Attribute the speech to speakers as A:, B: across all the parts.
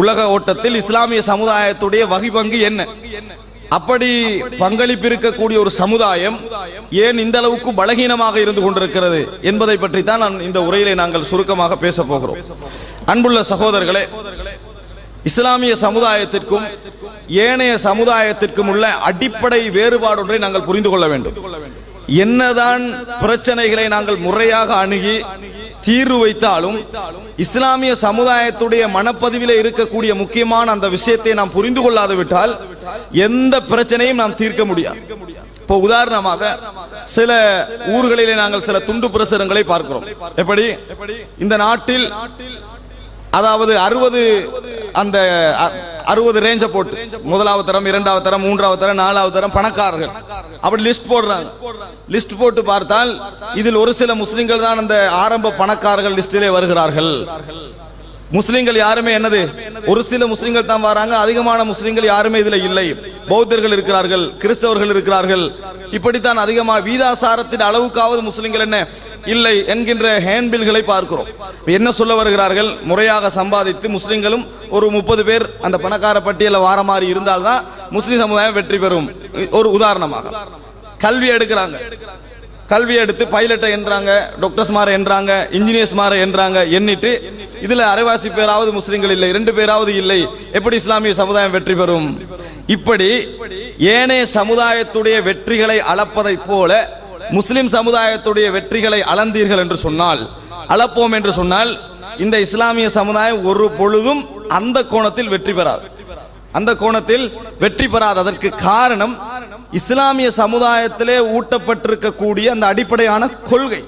A: உலக ஓட்டத்தில் இஸ்லாமிய சமுதாயத்துடைய வகை பங்கு என்ன? அப்படி பங்களிப்பு இருக்கக்கூடிய ஒரு சமுதாயம் ஏன் இந்த அளவுக்கு பலகீனமாக இருந்து கொண்டிருக்கிறது என்பதை பற்றி தான் நான் இந்த உரையிலே நாங்கள் சுருக்கமாக பேச போகிறோம். அன்புள்ள சகோதரர்களே இஸ்லாமிய சமுதாயத்திற்கும் ஏனைய சமுதாயத்திற்கும் உள்ள அடிப்படை வேறுபாடு ஒன்றை நாங்கள் புரிந்து கொள்ள வேண்டும். என்னதான் பிரச்சனைகளை நாங்கள் முறையாக அணுகி தீர்வு வைத்தாலும் இஸ்லாமிய சமுதாயத்துடைய மனப்பதிவில் இருக்கக்கூடிய முக்கியமான அந்த விஷயத்தை நாம் புரிந்து கொள்ளாது விட்டால் எந்த பிரச்சனையும் நாம் தீர்க்க முடியாது. இப்போ உதாரணமாக சில ஊர்களிலே நாங்கள் சில துண்டு பிரசுரங்களை பார்க்கிறோம். எப்படி? இந்த நாட்டில் அதாவது அறுபது அந்த அறுபது ரேஞ்ச போட்டு. முதலாவது தரம் இரண்டாவது தரம் மூன்றாவது தரம் நாலாவது தரம் பணக்காரர்கள். அப்படி லிஸ்ட் போடுறாங்க. லிஸ்ட் போட்டு பார்த்தால் இதில் ஒரு சில முஸ்லிம்கள் தான் அந்த ஆரம்ப பணக்காரர்கள் லிஸ்டிலே வருகிறார்கள். முஸ்லிம்கள் யாருமே என்னது? ஒரு சில முஸ்லிம்கள் தான் வராங்க. அதிகமான முஸ்லிம்கள் யாருமே இதுல இல்லை. பௌத்தர்கள் இருக்கிறார்கள் கிறிஸ்தவர்கள் இருக்கிறார்கள். இப்படித்தான் அதிகமாக வீதாசாரத்தின் அளவுக்காவது முஸ்லிம்கள் என்ன? இல்லை என்கின்ற ஹேண்ட்பில்களை பார்க்கிறோம். என்ன சொல்ல வருகிறார்கள்? முறையாக சம்பாதித்து முஸ்லிம்களும் ஒரு முப்பது பேர் அந்த பணக்கார பட்டியலில் வார மாதிரி இருந்தால்தான் முஸ்லிம் சமுதாயம் வெற்றி பெறும். ஒரு உதாரணமாக. கல்வி எடுக்கிறாங்க. கல்வி எடுத்து பைலட்டை என்றாங்க டாக்டர்ஸ் மாற என்றாங்க இன்ஜினியர்ஸ் மாற என்றாங்க எண்ணிட்டு இதுல அரைவாசி பேராவது முஸ்லிம்கள் இல்லை இரண்டு பேராவது இல்லை. எப்படி இஸ்லாமிய சமுதாயம் வெற்றி பெறும்? இப்படி ஏனைய சமுதாயத்துடைய வெற்றிகளை அளப்பதை போல முஸ்லிம் சமுதாயத்துடைய வெற்றிகளை அளந்தீர்கள் என்று சொன்னால் அளப்போம் என்று சொன்னால் இந்த இஸ்லாமிய சமுதாயம் ஒரு பொழுதும் அந்த கோணத்தில் வெற்றி பெறாது. அந்த கோணத்தில் வெற்றி பெறாது அதற்கு காரணம் இஸ்லாமிய சமுதாயத்திலே ஊட்டப்பட்டிருக்கக்கூடிய அந்த அடிப்படையான கொள்கை.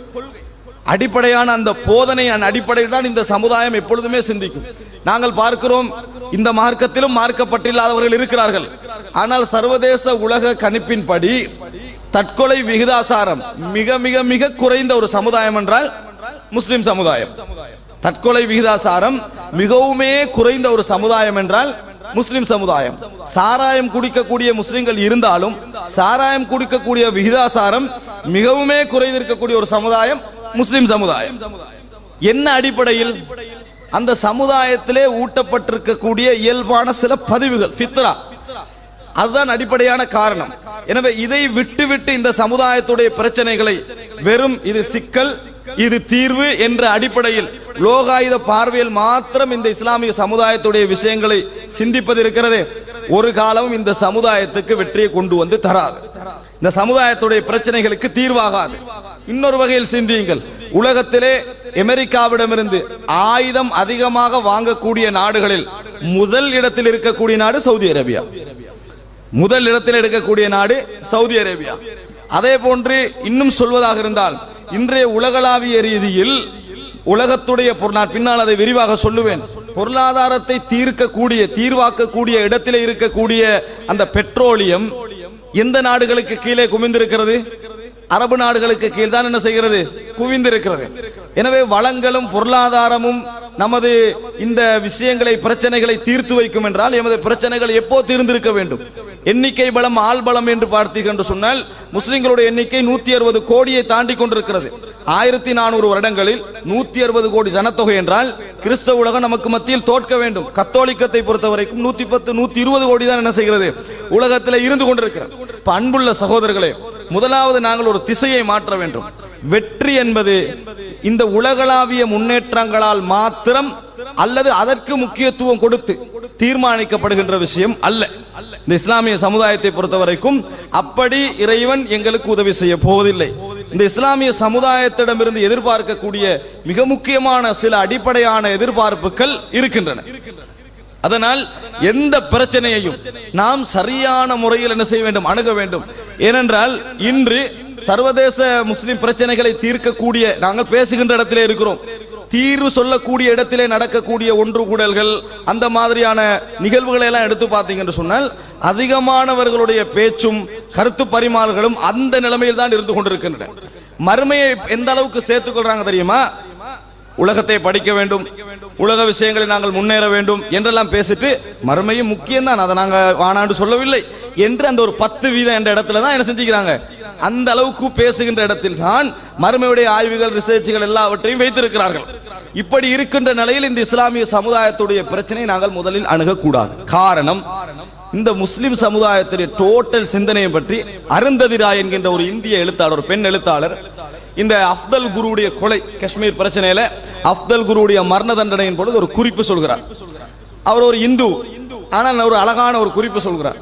A: அடிப்படையான அந்த போதனையின் அடிப்படையில் தான் இந்த சமுதாயம் எப்பொழுதுமே சிந்திக்கும். நாங்கள் பார்க்கிறோம் இந்த மார்க்கத்திலும் மார்க்கப்பட்டில்லாதவர்கள் இருக்கிறார்கள். ஆனால் சர்வதேச உலக கணிப்பின்படி தற்கொலை விகிதாசாரம் மிக மிக மிக குறைந்த ஒரு சமுதாயம் என்றால் முஸ்லிம் சமுதாயம். தற்கொலை விகிதாசாரம் மிகவுமே குறைந்த ஒரு சமுதாயம் என்றால் முஸ்லிம் சமுதாயம். சாராயம் குடிக்கக்கூடிய முஸ்லிம்கள் இருந்தாலும் சாராயம் குடிக்கக்கூடிய விகிதாசாரம் மிகவுமே குறைந்திருக்கக்கூடிய ஒரு சமுதாயம் முஸ்லிம் சமுதாயம். என்ன அடிப்படையில்? அந்த சமுதாயத்திலே ஊட்டப்பட்டிருக்கக்கூடிய இயல்பான சில பதிவுகள். ஃபித்ரா. அதுதான் அடிப்படையான காரணம். எனவே இதை விட்டு விட்டு இந்த சமுதாயத்துடைய பிரச்சனைகளை வெறும் இது சிக்கல் இது தீர்வு என்ற அடிப்படையில் லோகாயுத பார்வையில் மாத்திரம் இந்த இஸ்லாமிய சமுதாயத்துடைய விஷயங்களை சிந்திப்பது இருக்கிறது. ஒரு காலமும் இந்த சமுதாயத்துக்கு வெற்றியை கொண்டு வந்து தராது. இந்த சமுதாயத்துடைய பிரச்சனைகளுக்கு தீர்வாகாது. இன்னொரு வகையில் சிந்தியுங்கள். உலகத்திலே அமெரிக்காவிடமிருந்து ஆயுதம் அதிகமாக வாங்கக்கூடிய நாடுகளில் முதல் இடத்தில் இருக்கக்கூடிய நாடு சவுதி அரேபியா. முதல் இடத்தில் எடுக்கக்கூடிய நாடு சவுதி அரேபியா. அதே போன்று இன்னும் சொல்வதாக இருந்தால் இன்றைய உலகளாவிய ரீதியில் உலகத்துடைய நான் பின்னால் அதை விரிவாக சொல்லுவேன். பொருளாதாரத்தை தீர்க்கக்கூடிய தீர்வாக்கக்கூடிய இடத்திலே இருக்கக்கூடிய அந்த பெட்ரோலியம் எந்த நாடுகளுக்கு கீழே குவிந்திருக்கிறது? அரபு நாடுகளுக்கு கீழ் தான் என்ன செய்கிறது? குவிந்திருக்கிறது. எனவே வளங்களும் பொருளாதாரமும் நமது இந்த விஷயங்களை பிரச்சனைகளை தீர்த்து வைக்கும் என்றால் எமது பிரச்சனைகள் எப்போ தீர்ந்திருக்க வேண்டும்? எண்ணிக்கை பலம் ஆள் பலம் என்று பார்த்தீர்கள் என்று சொன்னால் முஸ்லிம்களுடைய எண்ணிக்கை நூத்தி அறுபது கோடியை தாண்டி கொண்டிருக்கிறது. ஆயிரத்தி நானூறு வருடங்களில் நூத்தி அறுபது கோடி ஜனத்தொகை என்றால் கிறிஸ்தவ உலகம் நமக்கு மத்தியில் தோற்க வேண்டும். கத்தோலிக்கத்தை பொறுத்த வரைக்கும் நூத்தி பத்து நூத்தி இருபது கோடி தான் என்ன செய்கிறது? உலகத்தில் இருந்து கொண்டிருக்கிறது. இப்ப அன்புள்ள சகோதரர்களே முதலாவது நாங்கள் ஒரு திசையை மாற்ற வேண்டும். வெற்றி என்பது இந்த உலகளாவிய முன்னேற்றங்களால் மாத்திரம் அல்லது அதற்கு முக்கியத்துவம் கொடுத்து தீர்மானிக்கப்படுகின்ற விஷயம் அல்ல. இந்த இஸ்லாமிய சமுதாயத்தை பொறுத்த வரைக்கும் அப்படி இறைவன் எங்களுக்கு உதவி செய்ய போவதில்லை. இந்த இஸ்லாமிய சமுதாயத்திடமிருந்து எதிர்பார்க்கக்கூடிய மிக முக்கியமான சில அடிப்படையான எதிர்பார்ப்புகள் இருக்கின்றன. அதனால் எந்த பிரச்சனையையும் நாம் சரியான முறையில் என்ன செய்ய வேண்டும்? அணுக வேண்டும். ஏனென்றால் இன்று சர்வதேச முஸ்லிம் பிரச்சனைகளை தீர்க்கக்கூடிய நாங்கள் பேசுகின்ற இடத்திலே இருக்கிறோம். தீர்வு சொல்லக்கூடிய இடத்திலே நடக்கக்கூடிய ஒன்று கூடல்கள் அந்த மாதிரியான நிகழ்வுகளை எல்லாம் எடுத்து பார்த்தீங்கன்னு சொன்னால் அதிகமானவர்களுடைய பேச்சும் கருத்து பரிமாறுகளும் அந்த நிலைமையில் தான் இருந்து கொண்டிருக்கின்றன. மறுமையை எந்த அளவுக்கு சேர்த்துக் கொள்றாங்க தெரியுமா? உலகத்தை படிக்க வேண்டும். உலக விஷயங்களை நாங்கள் முன்னேற வேண்டும் என்றெல்லாம் பேசிட்டு மறுமையும் முக்கியம் தான் அதை நாங்கள் வானாண்டு சொல்லவில்லை. என்று அந்த ஒரு பத்து வீதம் என்ற இடத்துல தான் என்ன செஞ்சுக்கிறாங்க. அந்த அளவுக்கு பேசுகின்ற இடத்தில் தான் மறுமையுடைய ஆய்வுகள் ரிசர்ச்சுகள் எல்லாவற்றையும் வைத்திருக்கிறார்கள். இப்படி இருக்கின்ற நிலையில் இந்த இஸ்லாமிய சமுதாயத்துடைய பிரச்சனை நாங்கள் முதலில் அணுகக்கூடாது. காரணம் இந்த முஸ்லிம் சமுதாயத்துடைய டோட்டல் சிந்தனையை பற்றி அருந்ததிரா என்கின்ற ஒரு இந்திய எழுத்தாளர் பெண் எழுத்தாளர் இந்த அஃப்தல் குருவுடைய கொலை காஷ்மீர் பிரச்சனையில அஃப்தல் குருவுடைய மரண தண்டனையின் பொழுது ஒரு குறிப்பு சொல்கிறார். அவர் ஒரு இந்து. ஆனால் ஒரு அழகான ஒரு குறிப்பு சொல்கிறார்.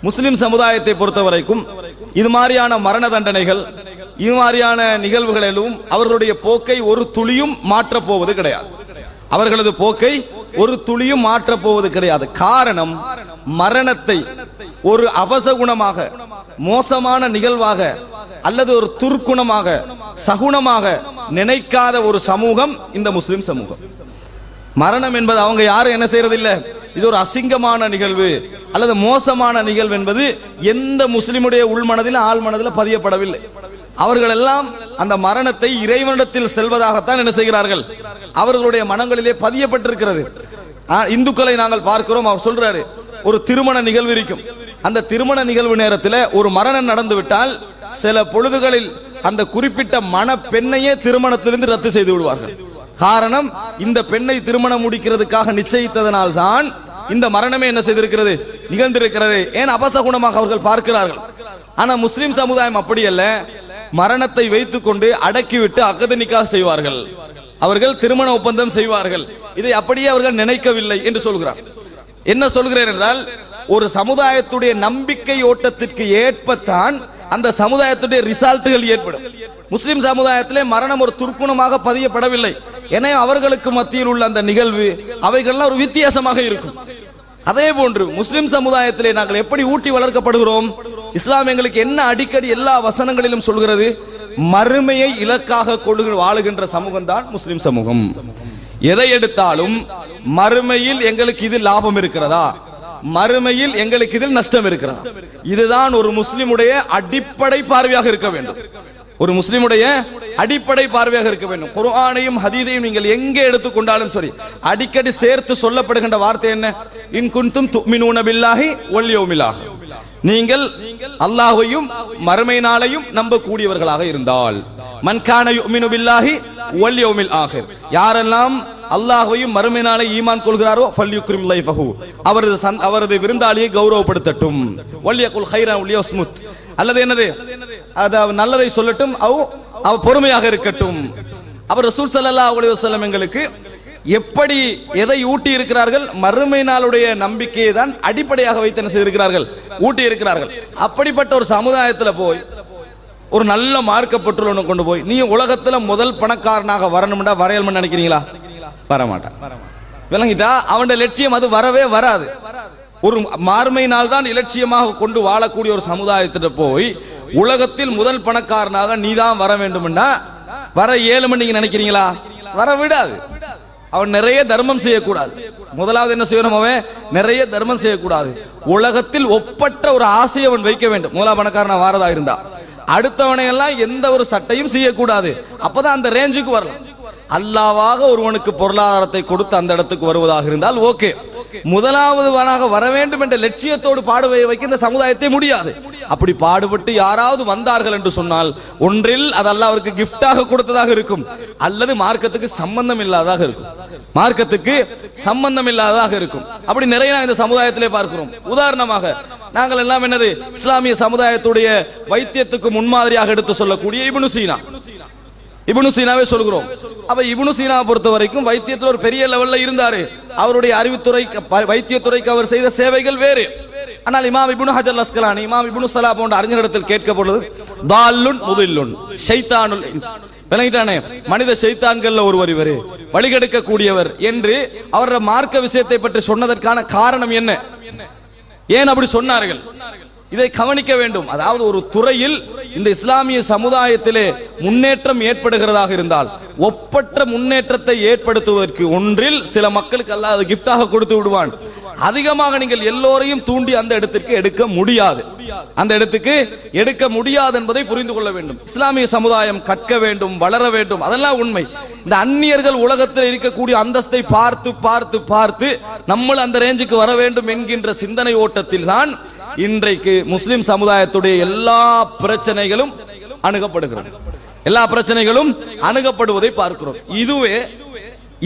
A: முஸ்லிம் சமுதாயத்தை பொறுத்த வரைக்கும் இது மாதிரியான மரண தண்டனைகள் இது மாதிரியான நிகழ்வுகளிலும் அவர்களுடைய போக்கை ஒரு துளியும் மாற்றப் போவது கிடையாது. அவர்களது போக்கை ஒரு துளியும் மாற்றப் போவது கிடையாது. காரணம் மரணத்தை ஒரு அவசகுணமாக மோசமான நிகழ்வாக அல்லது ஒரு துர்க்குணமாக சகுனமாக நினைக்காத ஒரு சமூகம் இந்த முஸ்லிம் சமூகம். மரணம் என்பது அவங்க யாரும் என்ன செய்யறதில்ல. இது ஒரு அசிங்கமான நிகழ்வு அல்லது மோசமான நிகழ்வு என்பது எந்த முஸ்லிமுடைய உள்மனதில் ஆள் மனதில் பதியப்படவில்லை. அவர்கள் எல்லாம் அந்த மரணத்தை இறைவனிடத்தில் செல்வதாகத்தான் என்ன செய்கிறார்கள்? அவர்களுடைய மனங்களிலே பதியப்பட்டிருக்கிறது. ஆ, இந்துக்களை நாங்கள் பார்க்கிறோம். அவர் சொல்றாரு ஒரு திருமண நிகழ்வு இருக்கும். அந்த திருமண நிகழ்வு நேரத்தில் ஒரு மரணம் நடந்துவிட்டால் சில பொழுதுகளில் அந்த குறிப்பிட்ட மன பெண்ணையே திருமணத்திலிருந்து ரத்து செய்து விடுவார்கள். காரணம் இந்த பெண்ணை திருமணம் முடிக்கிறதுக்காக நிச்சயித்ததனால் தான் இந்த மரணமே என்ன செய்திருக்கிறது? நிகழ்ந்திருக்கிறது. ஏன் அபசகுணமாக அவர்கள் பார்க்கிறார்கள்? ஆனா முஸ்லிம் சமுதாயம் அப்படி அல்ல. மரணத்தை வைத்துக்கொண்டு அடக்கிவிட்டு அகதனிக்காக செய்வார்கள். அவர்கள் திருமண ஒப்பந்தம் செய்வார்கள். இதை அப்படியே அவர்கள் நினைக்கவில்லை என்று சொல்கிறார். என்ன சொல்கிறேன் என்றால் ஒரு சமுதாயத்துடைய நம்பிக்கை ஓட்டத்திற்கு ஏற்பத்தான் அந்த சமுதாயத்துடைய ரிசால்ட்டுகள் ஏற்படும். முஸ்லிம் சமுதாயத்திலே மரணம் ஒரு துர்க்குணமாக பதியப்படவில்லை. எனவே அவர்களுக்கு மத்தியில் உள்ள அந்த நிகழ்வு அவைகள்லாம் ஒரு வித்தியாசமாக இருக்கும். அதே போன்று முஸ்லிம் சமுதாயத்திலே நாங்கள் எப்படி ஊட்டி வளர்க்கப்படுகிறோம்? இஸ்லாம் எங்களுக்கு என்ன அடிக்கடி எல்லா வசனங்களிலும் சொல்கிறது? மறுமையை இலக்காக கொள்ளுகிற வாழுகின்ற சமூகம் தான் முஸ்லிம் சமூகம். எதை எடுத்தாலும் மறுமையில் எங்களுக்கு இது லாபம் இருக்கிறதா? மறுமையில் எங்களுக்கு இதில் நஷ்டம் இருக்கிறது. இதுதான் ஒரு முஸ்லிமுடைய அடிப்படை பார்வையாக இருக்க வேண்டும். ஒரு முஸ்லிமுடைய அடிப்படை பார்வையாக இருக்க வேண்டும். குர்ஆனையும் ஹதீதையும் நீங்கள் எங்கே எடுத்துக்கொண்டாலும் சரி அடிக்கடி சேர்த்து சொல்லப்படுகின்ற வார்த்தை என்ன? இன் குன்தும் துமினூன பில்லாஹி வல் நீங்கள் அல்லாஹ்வையும் மறுமை நாளையும் நம்பக்கூடியவர்களாக இருந்தால் மன்கான யுமினு பில்லாஹி வல் ஆகிர் யாரெல்லாம் அல்லாஹையும் மறுமை ஈமான் கொள்கிறாரோ? ஃபல்யுக்ரிம் லைஃபஹு. அவரது சந்- அவரது விருந்தாளியை கௌரவப்படுத்தட்டும். வல்யகுல் ஹைரா ஒல்லியோ ஸ்முத் அல்லது என்னது? அது நல்லதை சொல்லட்டும் அவ் அவ பொறுமையாக இருக்கட்டும். அவர் ரசூல் சல்லா அலி வசலம் எங்களுக்கு எப்படி எதை ஊட்டி இருக்கிறார்கள் மறுமை நாளுடைய நம்பிக்கையை தான் அடிப்படையாக வைத்து என்ன செய்திருக்கிறார்கள்? ஊட்டி இருக்கிறார்கள். அப்படிப்பட்ட ஒரு சமுதாயத்துல போய் ஒரு நல்ல மார்க்கப்பட்டுள்ள கொண்டு போய் நீ உலகத்துல முதல் பணக்காரனாக வரணும்டா வரையல்னு நினைக்கிறீங்களா? வரமாட்டான் விளங்கிட்டா? அவனுடைய லட்சியம் அது வரவே வராது. ஒரு மார்மை நாள் தான் இலட்சியமாக கொண்டு வாழக்கூடிய ஒரு சமுதாயத்திட்ட போய் உலகத்தில் முதல் பணக்காரனாக நீ தான் வர வேண்டும்னா வர ஏழு மணி நீங்க நினைக்கிறீங்களா? வர விடாது. அவன் நிறைய தர்மம் செய்யக்கூடாது. முதலாவது என்ன செய்யணும் அவன்? நிறைய தர்மம் செய்யக்கூடாது. உலகத்தில் ஒப்பற்ற ஒரு ஆசையை அவன் வைக்க வேண்டும். முதலா பணக்காரனா வாரதா இருந்தா. அடுத்தவனையெல்லாம் எந்த ஒரு சட்டையும் செய்யக்கூடாது. அப்பதான் அந்த ரேஞ்சுக்கு வரலாம். அல்லாவாக ஒருவனுக்கு பொருளாதாரத்தை கொடுத்து அந்த இடத்துக்கு வருவதாக இருந்தால் ஓகே. முதலாவதுவனாக வர வேண்டும் என்ற லட்சியத்தோடு பாடுவை வைக்க இந்த சமுதாயத்தை முடியாது. அப்படி பாடுபட்டு யாராவது வந்தார்கள் என்று சொன்னால் ஒன்றில் அதெல்லாம் அவருக்கு கிஃப்டாக கொடுத்ததாக இருக்கும். அல்லது மார்க்கத்துக்கு சம்பந்தம் இல்லாததாக இருக்கும். மார்க்கத்துக்கு சம்பந்தம் இல்லாததாக இருக்கும். அப்படி நிறைய நான் இந்த சமுதாயத்திலே பார்க்கிறோம். உதாரணமாக நாங்கள் எல்லாம் என்னது? இஸ்லாமிய சமுதாயத்துடைய வைத்தியத்துக்கு முன்மாதிரியாக எடுத்து சொல்லக்கூடிய இப்னு சீனா. இபுனு சீனாவே சொல்கிறோம். அப்ப இபுனு சீனா பொறுத்த வரைக்கும் வைத்தியத்தில் ஒரு பெரிய லெவல்ல இருந்தாரு. அவருடைய அறிவுத்துறை வைத்தியத்துறைக்கு அவர் செய்த சேவைகள் வேறு. ஆனால் இமாம் இபுனு ஹஜர் லஸ்கலானி இமாம் இபுனு சலா போன்ற அறிஞரிடத்தில் கேட்கப்படுது தால்லுன் முதில்லுன் ஷைத்தானுல் விளங்கிட்டானே? மனித ஷைத்தான்கள்ல ஒருவர் இவர். வழிகெடுக்க கூடியவர் என்று அவரோட மார்க்க விஷயத்தை பற்றி சொன்னதற்கான காரணம் என்ன? ஏன் அப்படி சொன்னார்கள்? இதை கவனிக்க வேண்டும். அதாவது ஒரு துறையில் இந்த இஸ்லாமிய சமுதாயத்திலே முன்னேற்றம் ஏற்படுகிறதாக இருந்தால் ஒப்பற்ற முன்னேற்றத்தை ஏற்படுத்துவதற்கு ஒன்றில் சில மக்களுக்கு அல்லாத அது கிஃப்டாக கொடுத்து விடுவான். அதிகமாக நீங்கள் எல்லோரையும் தூண்டி அந்த இடத்திற்கு எடுக்க முடியாது. அந்த இடத்துக்கு எடுக்க முடியாது என்பதை புரிந்து கொள்ள வேண்டும். இஸ்லாமிய சமுதாயம் கற்க வேண்டும் வளர வேண்டும். அதெல்லாம் உண்மை. இந்த அந்நியர்கள் உலகத்தில் இருக்கக்கூடிய அந்தஸ்தை பார்த்து பார்த்து பார்த்து நம்ம அந்த ரேஞ்சுக்கு வர வேண்டும் என்கின்ற சிந்தனை ஓட்டத்தில் தான் இன்றைக்கு முஸ்லிம் சமுதாயத்துடைய எல்லா பிரச்சனைகளும் அணுகப்படுகிறது. எல்லா பிரச்சனைகளும் அணுகப்படுவதை பார்க்கிறோம். இதுவே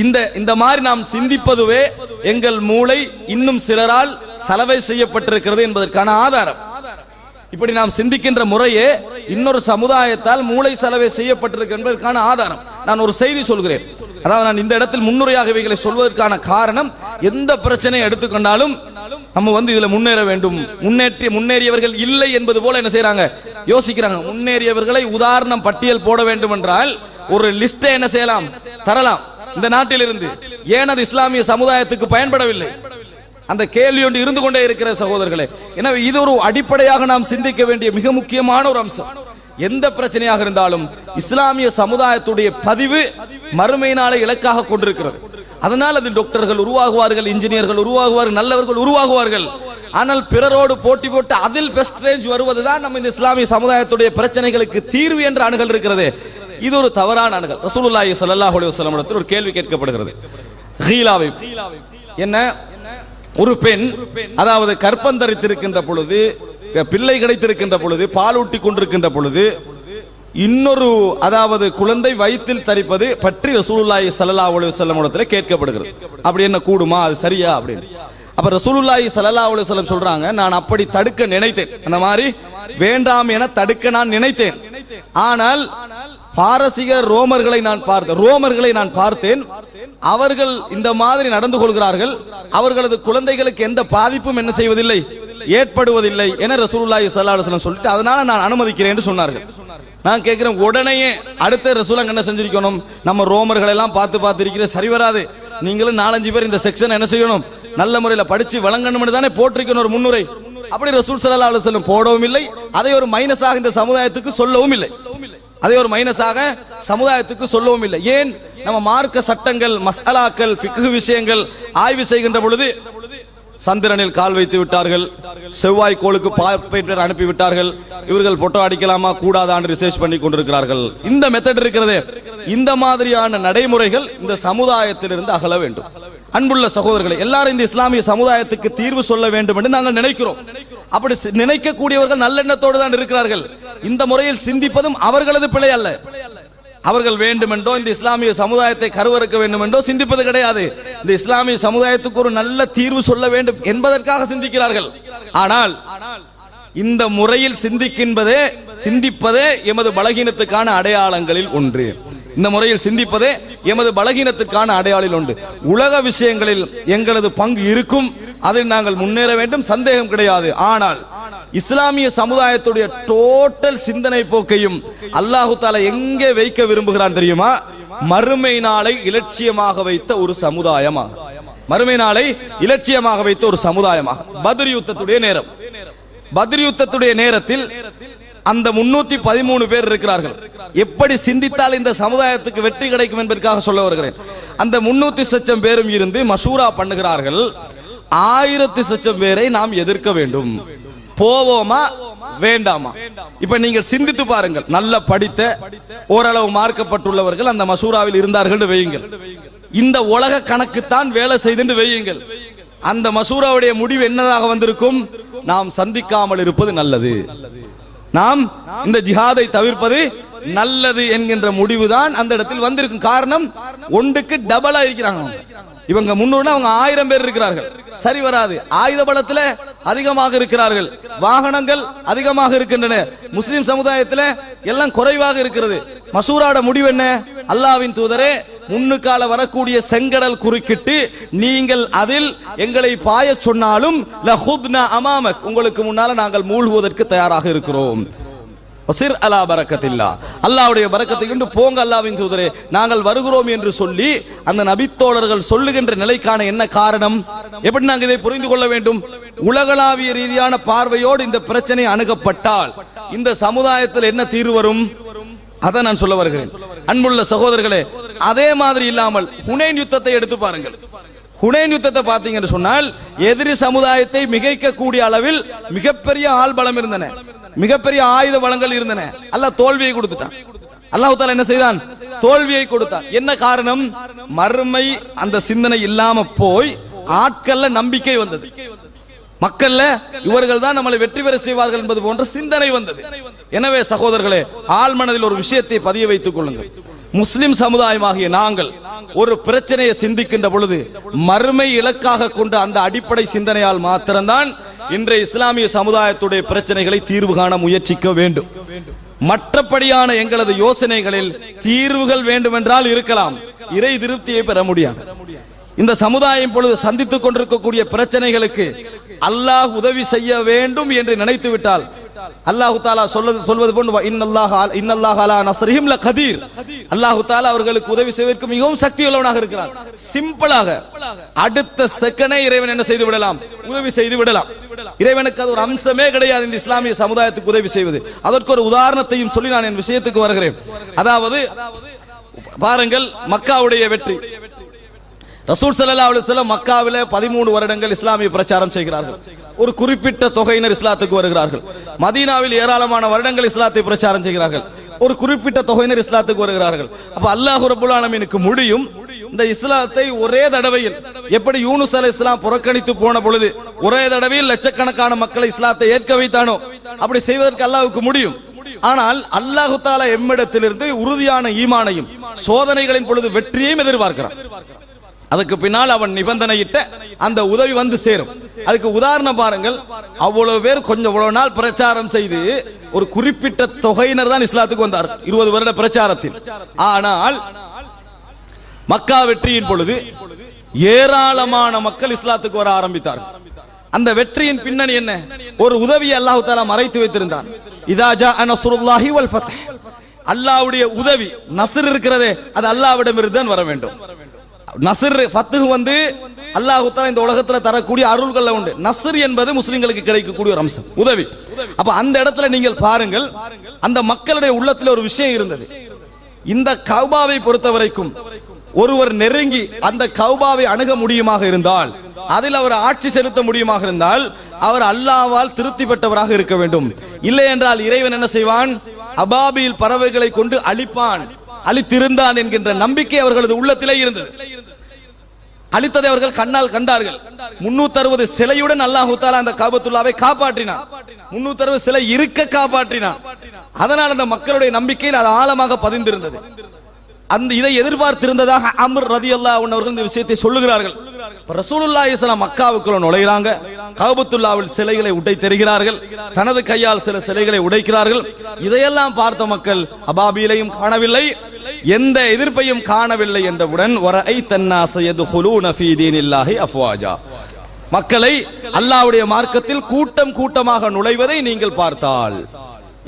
A: இந்த இந்த மாதிரி நாம் சிந்திப்பதுவே எங்கள் மூளை இன்னும் சிலரால் சலவை செய்யப்பட்டிருக்கிறது என்பதற்கான ஆதாரம். இப்படி நாம் சிந்திக்கின்ற முறையே இன்னொரு சமுதாயத்தால் மூளை சலவை செய்யப்பட்டிருக்கு என்பதற்கான ஆதாரம். நான் ஒரு செய்தி சொல்கிறேன். அதாவது நான் இந்த இடத்தில் முன்னுரையாக இவைகளை சொல்வதற்கான காரணம் எந்த பிரச்சனையை எடுத்துக்கொண்டாலும் நம்ம வந்து இதுல முன்னேற வேண்டும். முன்னேற்றி முன்னேறியவர்கள் இல்லை என்பது போல என்ன செய்யறாங்க யோசிக்கிறாங்க. முன்னேறியவர்களை உதாரணம் பட்டியல் போட வேண்டும் என்றால் ஒரு லிஸ்டை என்ன செய்யலாம்? தரலாம். இந்த நாட்டிலிருந்து. ஏன் அது இஸ்லாமிய சமுதாயத்துக்கு பயன்படவில்லை? அந்த கேள்வி ஒன்று இருந்து கொண்டே இருக்கிற சகோதரர்களே எனவே இது ஒரு அடிப்படையாக நாம் சிந்திக்க வேண்டிய மிக முக்கியமான ஒரு அம்சம். எந்த பிரச்சனையாக இருந்தாலும் இஸ்லாமிய சமுதாயத்துடைய பதிவு மறுமை நாளை இலக்காக கொண்டிருக்கிறது. அதனால் அது டாக்டர்கள் உருவாகுவார்கள் இன்ஜினியர்கள் உருவாகுவார்கள் நல்லவர்கள் உருவாகுவார்கள். ஆனால் பிறரோடு போட்டி போட்டு அதில் பெஸ்ட் ரேஞ்ச் வருவதுதான் நம்ம இந்த இஸ்லாமிய சமுதாயத்துடைய பிரச்சனைகளுக்கு தீர்வு என்ற அணுகல் இருக்கிறது. இது ஒரு தவறான அணுகல். ரசூலுல்லாஹி ஸல்லல்லாஹு அலைஹி வஸல்லம் இடத்தில் ஒரு கேள்வி கேட்கப்படுகிறது. ஹீலாவை என்ன? ஒரு பெண் அதாவது கற்பந்தரித்திருக்கின்ற பொழுது பிள்ளை கிடைத்திருக்கின்ற பொழுது பாலூட்டி கொண்டிருக்கின்ற பொழுது இன்னொரு அதாவது குழந்தை வயிற்றில் தரிப்பது பற்றி ரசூலுல்லாஹி சல்லா அலைஹி வஸல்லம் இடத்துல கேட்கப்படுகிறது. அப்படி என்ன கூடுமா? அது சரியா? அப்படின்னு. அப்ப ரசூலுல்லாஹி சல்லா அலைஹி வஸல்லம் சொல்றாங்க நான் அப்படி தடுக்க நினைத்தேன். அந்த மாதிரி வேண்டாம் என தடுக்க நான் நினைத்தேன். ஆனால் பாரசீக ரோமர்களை நான் பார்த்தேன் ரோமர்களை நான் பார்த்தேன். அவர்கள் இந்த மாதிரி நடந்து கொள்கிறார்கள். அவர்களது குழந்தைகளுக்கு எந்த பாதிப்பும் என்ன செய்வதில்லை ஏற்படுவதில்லை என ரசூலுல்லாஹி சல்லா அலைஹி சொல்லிட்டு அதனால நான் அனுமதிக்கிறேன் என்று சொன்னார்கள். நான் கேட்குறேன் உடனேயே அடுத்த ரசூலங்க என்ன செஞ்சிருக்கணும்? நம்ம ரோமர்கள் எல்லாம் பார்த்து பார்த்து இருக்கிற சரி வராது. நீங்களும் நாலஞ்சு பேர் இந்த செக்ஷன் என்ன செய்யணும்? நல்ல முறையில் படிச்சு வழங்கணும்னு தானே போட்டிருக்கணும் ஒரு முன்னுரை. அப்படி ரசூல் சல்லா அலுவலம் போடவும் இல்லை. அதை ஒரு மைனஸாக இந்த சமுதாயத்துக்கு சொல்லவும் இல்லை. அதை ஒரு மைனஸாக சமுதாயத்துக்கு சொல்லவும் இல்லை. ஏன்? நம்ம மார்க்க சட்டங்கள் மசாலாக்கள் ஃபிக்கு விஷயங்கள் ஆய்வு செய்கின்ற பொழுது சந்திரனில் கால் வைத்து விட்டார்கள். செவ்வாய் கோளுக்கு பார்ப்பேற்றர் அனுப்பி விட்டார்கள். இவர்கள் பொட்டோ அடிக்கலாமா கூடாதான்னு ரிசர்ச் பண்ணி கொண்டிருக்கிறார்கள். இந்த மெத்தட் இருக்கிறது. இந்த மாதிரியான நடைமுறைகள் இந்த சமுதாயத்திலிருந்து அகல வேண்டும். அன்புள்ள சகோதரர்களை எல்லாரும் இந்த இஸ்லாமிய சமுதாயத்துக்கு தீர்வு சொல்ல வேண்டும் என்று நாங்கள் நினைக்கிறோம். அப்படி நினைக்கக்கூடியவர்கள் நல்லெண்ணத்தோடு தான் இருக்கிறார்கள். இந்த முறையில் சிந்திப்பதும் அவர்களது பிழை அல்ல. அவர்கள் வேண்டுமென்றோ இந்த இஸ்லாமிய சமுதாயத்தை கருவறுக்க வேண்டுமென்றோ சிந்திப்பது கிடையாது. இந்த இஸ்லாமிய சமுதாயத்துக்கு ஒரு நல்ல தீர்வு சொல்ல வேண்டும் என்பதற்காக சிந்திக்கிறார்கள். ஆனால் இந்த முறையில் சிந்திக்கின்பதே சிந்திப்பதே எமது பலகீனத்துக்கான அடையாளங்களில் ஒன்று. இந்த முறையில் சிந்திப்பதே எமது பலகீனத்துக்கான அடையாளில் உண்டு உலக விஷயங்களில் எங்களது பங்கு இருக்கும். அதில் நாங்கள் முன்னேற வேண்டும். சந்தேகம் கிடையாது. ஆனால் இஸ்லாமிய சமுதாயத்துடைய டோட்டல் சிந்தனை போக்கையும் அல்லாஹு தாலா எங்கே வைக்க விரும்புகிறான் தெரியுமா? மறுமை நாளை இலட்சியமாக வைத்த ஒரு சமுதாயமாக மறுமை நாளை இலட்சியமாக வைத்த ஒரு சமுதாயமாக பதிர் யுத்தத்துடைய நேரம். பதிர் யுத்தத்துடைய நேரத்தில் அந்த முன்னூத்தி பதிமூணு பேர் இருக்கிறார்கள். எப்படி சிந்தித்தால் இந்த சமுதாயத்துக்கு வெற்றி கிடைக்கும் என்பதற்காக சொல்ல வருகிறேன். அந்த முன்னூத்தி சச்சம் பேரும் இருந்து மசூரா பண்ணுகிறார்கள். ஆயிரத்தி சச்சம் பேரை நாம் எதிர்க்க வேண்டும். போவோமா? வேண்டாமா? இப்ப நீங்கள் சிந்தித்து பாருங்கள். நல்ல படித்த ஓரளவு மார்க்கப்பட்டுள்ளவர்கள் அந்த மசூராவில் இருந்தார்கள் வையுங்கள். இந்த உலக கணக்குத்தான் வேலை செய்து வையுங்கள். அந்த மசூராவுடைய முடிவு என்னதாக வந்திருக்கும்? நாம் சந்திக்காமல் இருப்பது நல்லது. நாம் இந்த ஜிஹாதை தவிர்ப்பது நல்லது என்கின்ற முடிவுதான் அந்த இடத்தில் வந்திருக்கும். காரணம் ஒன்றுக்கு டபுளா இருக்கிறாங்க. இவங்க முன்னூறுனா அவங்க ஆயிரம் பேர் இருக்கிறார்கள். சரி வராது. ஆயுத பலத்துல அதிகமாக இருக்கிறார்கள். வாகனங்கள் அதிகமாக இருக்கின்றன. முஸ்லிம் சமுதாயத்தில் எல்லாம் குறைவாக இருக்கிறது. மசூராட முடிவு என்ன? அல்லாவின் தூதரே முன்னுக்கால வரக்கூடிய செங்கடல் குறுக்கிட்டு நீங்கள் அதில் எங்களை பாய சொன்னாலும் அமாமக். உங்களுக்கு முன்னால நாங்கள் மூழ்குவதற்கு தயாராக இருக்கிறோம். வசிர் அலா பரக்கத்தில்லா. அல்லாவுடைய பரக்கத்தை கொண்டு போங்க அல்லாவின் தூதரே. நாங்கள் வருகிறோம் என்று சொல்லி அந்த நபித்தோழர்கள் சொல்லுகின்ற நிலைக்கான என்ன காரணம்? எப்படி நாங்கள் இதை புரிந்து கொள்ள வேண்டும்? உலகளாவிய ரீதியான பார்வையோடு இந்த பிரச்சனை அணுகப்பட்டால் இந்த சமுதாயத்தில் என்ன தீர்வு வரும்? அதை நான் சொல்ல வருகிறேன். அன்புள்ள சகோதரர்களே அதே மாதிரி இல்லாமல் ஹுனேன் யுத்தத்தை எடுத்து பாருங்கள். ஹுனேன் யுத்தத்தை பார்த்தீங்கன்னு சொன்னால் எதிரி சமுதாயத்தை மிகைக்கக்கூடிய அளவில் மிகப்பெரிய ஆள் பலம் இருந்தன. மிகப்பெரிய ஆயுத வளங்கள் இருந்தன. அல்ல தோல்வியை கொடுத்துட்டான். அல்லாஹ் என்ன செய்தான்? தோல்வியை கொடுத்தான். என்ன காரணம்? மறுமை அந்த சிந்தனை இல்லாம போய் ஆட்கள்ல நம்பிக்கை வந்தது. மக்கள்ல இவர்கள் தான் நம்மளை வெற்றி பெற செய்வார்கள் என்பது போன்ற சிந்தனை வந்தது. எனவே சகோதரர்களே ஆழ்மனதில் ஒரு விஷயத்தை பதிய வைத்துக் கொள்ளுங்கள். முஸ்லிம் சமுதாயமாகிய நாங்கள் ஒரு பிரச்சனையை சிந்திக்கின்ற பொழுது மறுமை இலக்காக கொண்ட அந்த அடிப்படை சிந்தனையால் மாத்திரம்தான் இன்றைய இஸ்லாமிய சமுதாயத்துடைய பிரச்சனைகளை தீர்வு காண முயற்சிக்க வேண்டும். மற்றபடியான எங்களது யோசனைகளில் தீர்வுகள் வேண்டுமென்றால் இருக்கலாம். இறை திருப்தியை பெற முடியாது. இந்த சமுதாயம் பொழுது சந்தித்துக் கொண்டிருக்கக்கூடிய பிரச்சனைகளுக்கு அல்லாஹ் உதவி செய்ய வேண்டும் என்று நினைத்து விட்டால் அல்லாஹு தாலா சொல்வது சொல்வது போன்று இன்னல்லாஹ் இன்னல்லாஹ் அலா நஸ்ரிஹிம் கதீர் அல்லாஹு தாலா அவர்களுக்கு உதவி செய்வதற்கு மிகவும் சக்தி உள்ளவனாக இருக்கிறான். சிம்பிளாக அடுத்த செகண்டே இறைவன் என்ன செய்து விடலாம்? உதவி செய்து விடலாம். இறைவனுக்கு அது ஒரு அம்சமே கிடையாது இந்த இஸ்லாமிய சமுதாயத்துக்கு உதவி செய்வது. அதற்கு ஒரு உதாரணத்தையும் சொல்லி நான் என் விஷயத்துக்கு வருகிறேன். அதாவது பாருங்கள் மக்காவுடைய வெற்றி. ரசூல் சல்லா அலைஹி மக்காவில பதிமூணு வருடங்கள் இஸ்லாமிய பிரச்சாரம் செய்கிறார்கள். ஒரு குறிப்பிட்ட தொகையினர் இஸ்லாத்துக்கு வருகிறார்கள். மதீனாவில் ஏராளமான வருடங்கள் இஸ்லாத்தை பிரச்சாரம் செய்கிறார்கள். ஒரு குறிப்பிட்ட தொகையினர் இஸ்லாத்துக்கு வருகிறார்கள். அப்ப அல்லாஹ் ரப்பல் முடியும். இந்த இஸ்லாத்தை ஒரே தடவையில் எப்படி யூனுஸ் அலை இஸ்லாம் புறக்கணித்து போன பொழுது ஒரே தடவையில் லட்சக்கணக்கான மக்களை இஸ்லாத்தை ஏற்க வைத்தானோ? அப்படி செய்வதற்கு அல்லாவுக்கு முடியும். ஆனால் அல்லாஹு தாலா எம்மிடத்திலிருந்து உறுதியான ஈமானையும் சோதனைகளின் பொழுது வெற்றியையும் எதிர்பார்க்கிறான். அதுக்கு பின்னால் அவன் நிபந்தனையிட்ட அந்த உதவி வந்து சேரும். அதுக்கு உதாரணம் பாருங்கள். அவ்வளவு பேர் கொஞ்சம் அவ்வளவு நாள் பிரச்சாரம் செய்து ஒரு குறிப்பிட்ட தொகையினர் தான் இஸ்லாத்துக்கு வந்தார். இருபது வருட பிரச்சாரத்தில். ஆனால் மக்கா வெற்றியின் பொழுது ஏராளமான மக்கள் இஸ்லாத்துக்கு வர ஆரம்பித்தார் அந்த வெற்றியின் பின்னணி என்ன? ஒரு உதவியை அல்லாஹ் தாலா மறைத்து வைத்திருந்தான். இதாஜா அனசுருல்லாஹி வல் ஃபத்ஹ் அல்லாஹ்வுடைய உதவி நஸ்ர் இருக்கிறதே அது அல்லாஹ்விடமிருந்து தான் வர வேண்டும். நசர் ஃபத்துஹ் வந்து அல்லாஹு தஆலா இந்த உலகத்துல தரக்கூடிய அருள்கள்ல உண்டு. நசர் என்பது முஸ்லிம்களுக்கு கிடைக்கக்கூடிய ஒரு அம்சம் உதவி. அப்ப அந்த இடத்துல நீங்கள் பாருங்கள் அந்த மக்களுடைய உள்ளத்துல ஒரு விஷயம் இருந்தது. இந்த கௌபாவை பொறுத்த வரைக்கும் ஒருவர் நெருங்கி அந்த கௌபாவை அணுக முடியுமாக இருந்தால் அதில் அவர் ஆட்சி செலுத்த முடியுமாக இருந்தால் அவர் அல்லாவால் திருப்தி பெற்றவராக இருக்க வேண்டும். இல்லை என்றால் இறைவன் என்ன செய்வான்? அபாபியில் பறவைகளை கொண்டு அழிப்பான் அழித்திருந்தான் என்கின்ற நம்பிக்கை அவர்களது உள்ளத்திலே இருந்தது. அழித்ததை அவர்கள் கண்ணால் கண்டார்கள். முன்னூத்தி அறுபது சிலையுடன் அல்லாஹு தாலா அந்த காபத்துல்லாவை காப்பாற்றினான். முன்னூத்தி அறுபது சிலை இருக்க காப்பாற்றினான். அதனால் அந்த மக்களுடைய நம்பிக்கையில் அது ஆழமாக பதிந்திருந்தது. அந்த இதை எதிர்பார்த்திருந்ததாக அமர் ரதி அவர்கள் இந்த விஷயத்தை சொல்லுகிறார்கள். ரசூலுல்லாஹி ஸல்லல்லாஹு மக்காவுக்குள்ள நுழைகிறாங்க கவுபத்துல்லாவில் சிலைகளை உடை தெரிகிறார்கள். தனது கையால் சில சிலைகளை உடைக்கிறார்கள். இதையெல்லாம் பார்த்த மக்கள் அபாபியிலையும் காணவில்லை. எந்த எதிர்ப்பையும் காணவில்லை என்றவுடன் வரை தன்னாசையது ஹுலூன ஃபீ தீனில்லாஹி அஃப்வாஜா. மக்களை அல்லாவுடைய மார்க்கத்தில் கூட்டம் கூட்டமாக நுழைவதை நீங்கள் பார்த்தால்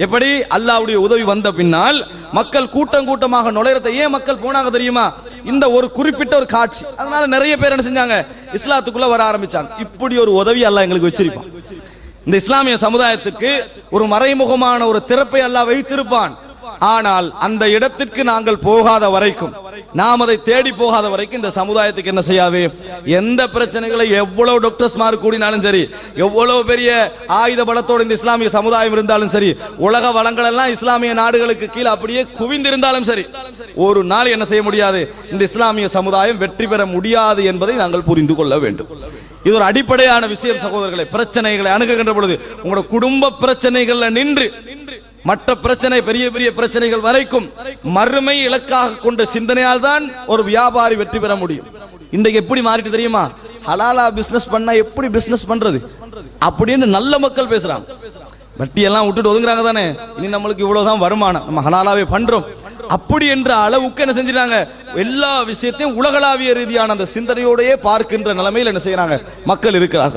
A: எப்படி? அல்லாஹ்வுடைய உதவி வந்த பின்னால் மக்கள் கூட்டம் கூட்டமாக நுழைறத ஏன் மக்கள் போனாங்க தெரியுமா? இந்த ஒரு குறிப்பிட்ட ஒரு காட்சி. அதனால நிறைய பேர் என்ன செஞ்சாங்க? இஸ்லாத்துக்குள்ள வர ஆரம்பிச்சாங்க. இப்படி ஒரு உதவி அல்லாஹ் எங்களுக்கு வச்சிருப்பான். இந்த இஸ்லாமிய சமுதாயத்துக்கு ஒரு மறைமுகமான ஒரு திறப்பை அல்லாஹ் வைத்திருப்பான். ஆனால் அந்த இடத்திற்கு நாங்கள் போகாத வரைக்கும் நாம் அதை தேடி போகாத வரைக்கும் இந்த சமுதாயத்துக்கு என்ன செய்யாது? எந்த பிரச்சனைகளை எவ்வளவு டாக்டர்ஸ் மார்க் கூடினாலும் சரி எவ்வளவு பெரிய ஆயுத பலத்தோடு இந்த இஸ்லாமிய சமுதாயம் இருந்தாலும் சரி உலக வளங்கள் எல்லாம் இஸ்லாமிய நாடுகளுக்கு கீழே அப்படியே குவிந்திருந்தாலும் சரி ஒரு நாள் என்ன செய்ய முடியாது? இந்த இஸ்லாமிய சமுதாயம் வெற்றி பெற முடியாது என்பதை நாங்கள் புரிந்து கொள்ள வேண்டும். இது ஒரு அடிப்படையான விஷயம் சகோதரர்களை. பிரச்சனைகளை அணுகுகின்ற பொழுது உங்களோட குடும்ப பிரச்சனைகள்ல நின்று மற்ற பிரச்சனை பெரிய பெரிய பிரச்சனைகள் வரைக்கும் மறுமை இலக்காக கொண்ட சிந்தனையால் தான் ஒரு வியாபாரி வெற்றி பெற முடியும். இன்றைக்கு எப்படி மாறிட்டு தெரியுமா? ஹலாலா பிசினஸ் பண்ணா எப்படி பிசினஸ் பண்றது? அப்படின்னு நல்ல மக்கள் பேசுறாங்க. வட்டி எல்லாம் விட்டுட்டு ஒதுங்குறாங்க தானே? இனி நம்மளுக்கு இவ்வளவுதான் வருமானம். நம்ம ஹலாலாவே பண்றோம். அப்படி என்ற அளவுக்கு என்ன செஞ்சிட்டாங்க? எல்லா விஷயத்தையும் உலகளாவிய ரீதியான அந்த சிந்தனையோடயே பார்க்கின்ற நிலைமையில் என்ன செய்யறாங்க? மக்கள் இருக்கிறார்கள்.